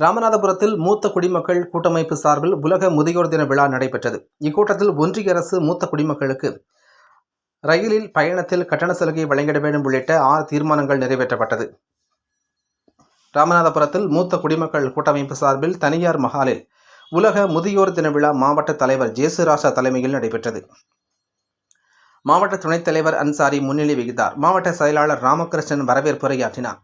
ராமநாதபுரத்தில் மூத்த குடிமக்கள் கூட்டமைப்பு சார்பில் உலக முதியோர் தின விழா நடைபெற்றது. இக்கூட்டத்தில் ஒன்றிய அரசு மூத்த குடிமக்களுக்கு ரயிலில் பயணத்தில் கட்டண சலுகை வழங்கிட வேண்டும் உள்ளிட்ட ஆறு தீர்மானங்கள் நிறைவேற்றப்பட்டது. ராமநாதபுரத்தில் மூத்த குடிமக்கள் கூட்டமைப்பு சார்பில் தனியார் மஹாலில் உலக முதியோர் தின விழா மாவட்ட தலைவர் ஜேசுராசா தலைமையில் நடைபெற்றது. மாவட்ட துணைத் தலைவர் அன்சாரி முன்னிலை வகித்தார். மாவட்ட செயலாளர் ராமகிருஷ்ணன் வரவேற்புரையாற்றினார்.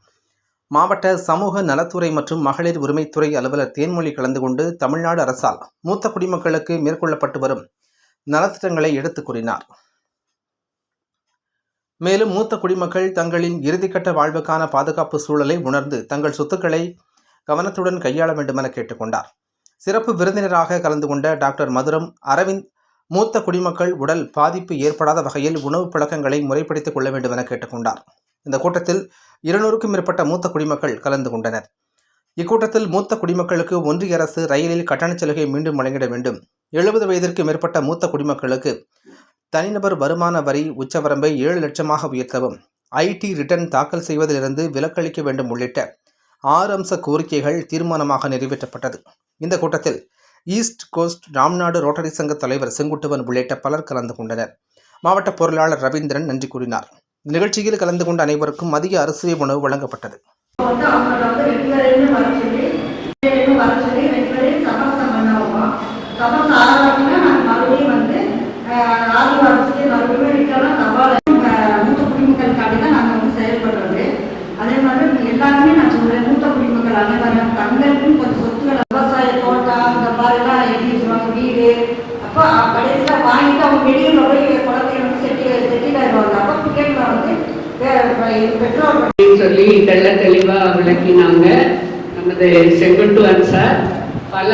மாவட்ட சமூக நலத்துறை மற்றும் மகளிர் உரிமைத்துறை அலுவலர் தேன்மொழி கலந்து கொண்டு தமிழ்நாடு அரசால் மூத்த குடிமக்களுக்கு மேற்கொள்ளப்பட்டு வரும் நலத்திட்டங்களை எடுத்துக் கூறினார். மேலும் மூத்த குடிமக்கள் தங்களின் இறுதிக்கட்ட வாழ்வுக்கான பாதுகாப்பு சூழலை உணர்ந்து தங்கள் சொத்துக்களை கவனத்துடன் கையாள வேண்டுமென கேட்டுக்கொண்டார் சிறப்பு விருந்தினராக கலந்து கொண்ட டாக்டர் மதுரம் அரவிந்த் மூத்த குடிமக்கள் உடல் பாதிப்பு ஏற்படாத வகையில் உணவு பழக்கங்களை முறைப்படுத்திக் கொள்ள வேண்டும் என கேட்டுக்கொண்டார். இந்த கூட்டத்தில் இருநூறுக்கும் மேற்பட்ட மூத்த குடிமக்கள் கலந்து கொண்டனர். இக்கூட்டத்தில் மூத்த குடிமக்களுக்கு ஒன்றிய அரசு ரயிலில் கட்டணச் சலுகை மீண்டும் வழங்கிட வேண்டும். எழுபது வயதிற்கு மேற்பட்ட மூத்த குடிமக்களுக்கு தனிநபர் வருமான வரி உச்சவரம்பை ஏழு லட்சமாக உயர்த்தவும் ஐடி ரிட்டர்ன் தாக்கல் செய்வதிலிருந்து விலக்களிக்க வேண்டும் உள்ளிட்ட ஆறு அம்ச கோரிக்கைகள் தீர்மானமாக நிறைவேற்றப்பட்டது. இந்த கூட்டத்தில் ஈஸ்ட் கோஸ்ட் ராம்நாடு ரோட்டரி சங்க தலைவர் செங்குட்டுவன் உள்ளிட்ட பலர் கலந்து கொண்டனர். மாவட்ட பொருளாளர் ரவீந்திரன் நன்றி கூறினார். நிகழ்ச்சியில் கலந்து கொண்ட அனைவருக்கும் மதிய அரிசி உணவு வழங்கப்பட்டது. வந்து சொல்லுவாங்க அப்போ கடைசியில் வாங்கிட்டு அவங்க வெளியில் போய் குழந்தைங்க வந்து செட்டி செட்டில் ஆயிடுவாங்க அப்போ டிக்கெட்டில் வந்து பெற்றோர் அப்படின்னு சொல்லி தெள்ள தெளிவா விளக்கினாங்க நமது செங்குட்டுவன் சார். பல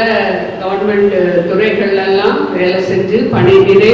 கவர்மெண்ட் துறைகள்லாம் வேலை செஞ்சு பணி நிறை